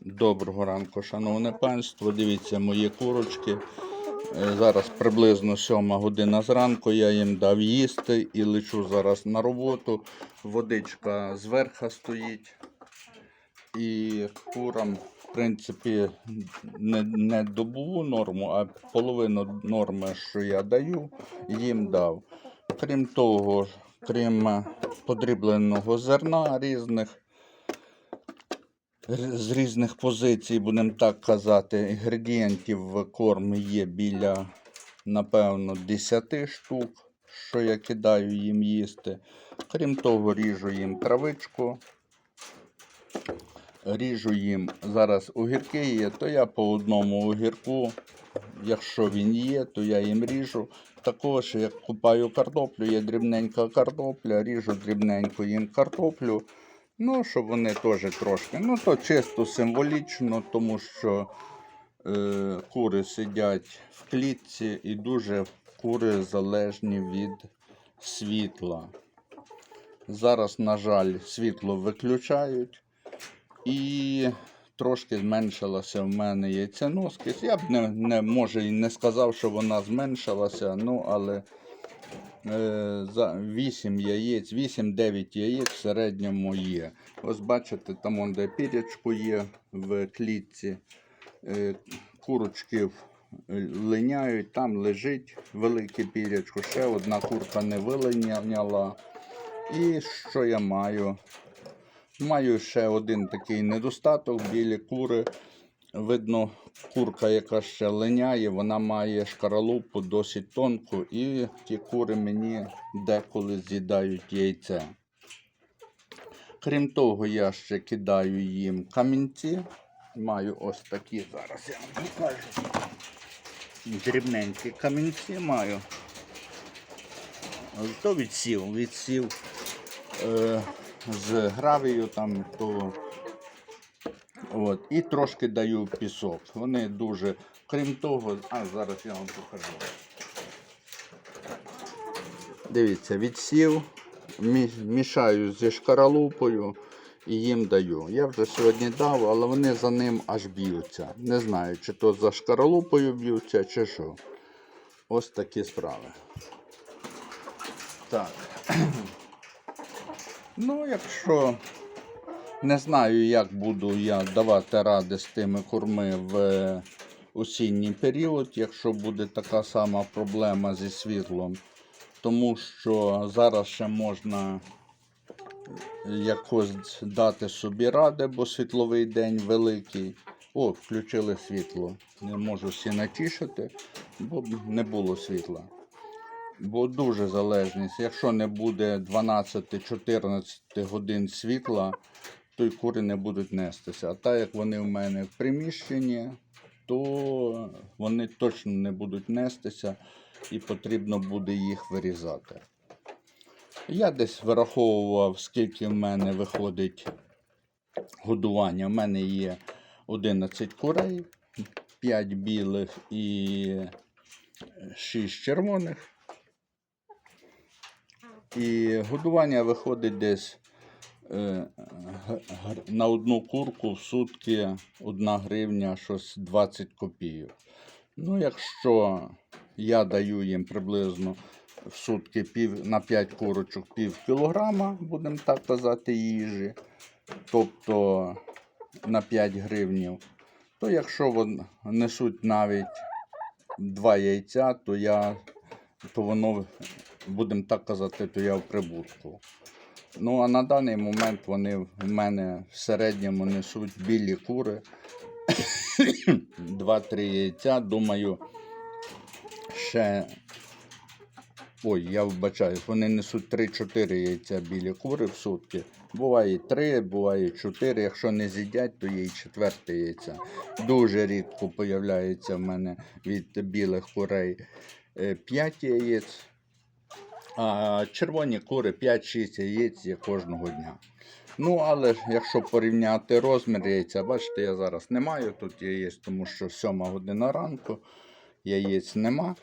Доброго ранку, шановне панство. Дивіться мої курочки. Е, Зараз приблизно 7 година зранку. Я їм дав їсти і лечу зараз на роботу. Водичка зверху стоїть. І курам, в принципі, не, не добову норму, а половину норми, що я даю, їм дав. Крім того, крім подрібленого зерна різних, з різних позицій, будемо так казати, інгредієнтів в корм є біля, напевно, 10 штук, що я кидаю їм їсти. Крім того, ріжу їм травичку. Ріжу їм зараз огірки є, то я по одному огірку, якщо він є, то я їм ріжу. Також, як купаю картоплю, є дрібненька картопля, ріжу дрібненько їм картоплю. Ну, щоб вони теж трошки. Ну, то чисто символічно, тому що е, кури сидять в клітці і дуже кури залежні від світла. Зараз, на жаль, світло виключають. І трошки зменшилася в мене яйценоскість. Я б не, не може і не сказав, що вона зменшилася, ну але 8 яєць, 8-9 яєць в середньому є. Ось бачите, там он де пірячку є в клітці. Е, курочки линяють, там лежить велике пірячко. Ще одна курка не вилиняла. І що я маю? Маю ще один такий недостаток білі кури. Видно, курка, яка ще линяє, вона має шкаралупу досить тонку, і ті кури мені деколи з'їдають яйце. Крім того, я ще кидаю їм камінці. Маю ось такі зараз я вам покажу. Дрібненькі камінці маю. То відсів, відсів е, з гравію там, то от, і трошки даю пісок. Вони дуже, крім того, а зараз я вам покажу. Дивіться, відсів, мішаю зі шкаралупою і їм даю. Я вже сьогодні дав, але вони за ним аж б'ються. Не знаю, чи то за шкаралупою б'ються, чи що. Ось такі справи. Так. Ну, якщо не знаю, як буду я давати ради з тими курми в е, осінній період, якщо буде така сама проблема зі світлом, тому що зараз ще можна якось дати собі ради, бо світловий день великий. О, включили світло. Не можу всі натішити, бо не було світла. Бо дуже залежність. Якщо не буде 12-14 годин світла, то й кури не будуть нестися. А так як вони в мене в приміщенні, то вони точно не будуть нестися і потрібно буде їх вирізати. Я десь вираховував, скільки в мене виходить годування. У мене є 11 курей, 5 білих і 6 червоних. І годування виходить десь на одну курку в сутки 1 гривня, щось 20 копійок. Ну, якщо я даю їм приблизно в сутки пів, на 5 курочок пів кілограма, будемо так казати, їжі, тобто на 5 гривнів, то якщо вони несуть навіть 2 яйця, то я то воно, будемо так казати, то я в прибутку. Ну, а на даний момент вони в мене в середньому несуть білі кури. 2-3 яйця. Думаю, ще. Ой, я вбачаюсь, вони несуть 3-4 яйця білі кури в сутки. Буває 3, буває 4. Якщо не з'їдять, то є і четверте яйця. Дуже рідко появляється в мене від білих курей 5 яєць. А червоні кури 5-6 яєць є кожного дня. Ну, але якщо порівняти розмір яйця, бачите, я зараз не маю тут яєць, тому що 7 година ранку яєць нема.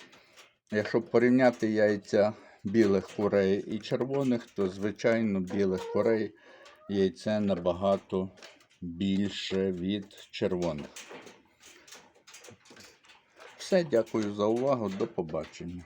Якщо порівняти яйця білих курей і червоних, то звичайно білих курей яйце набагато більше від червоних. Все, дякую за увагу. До побачення.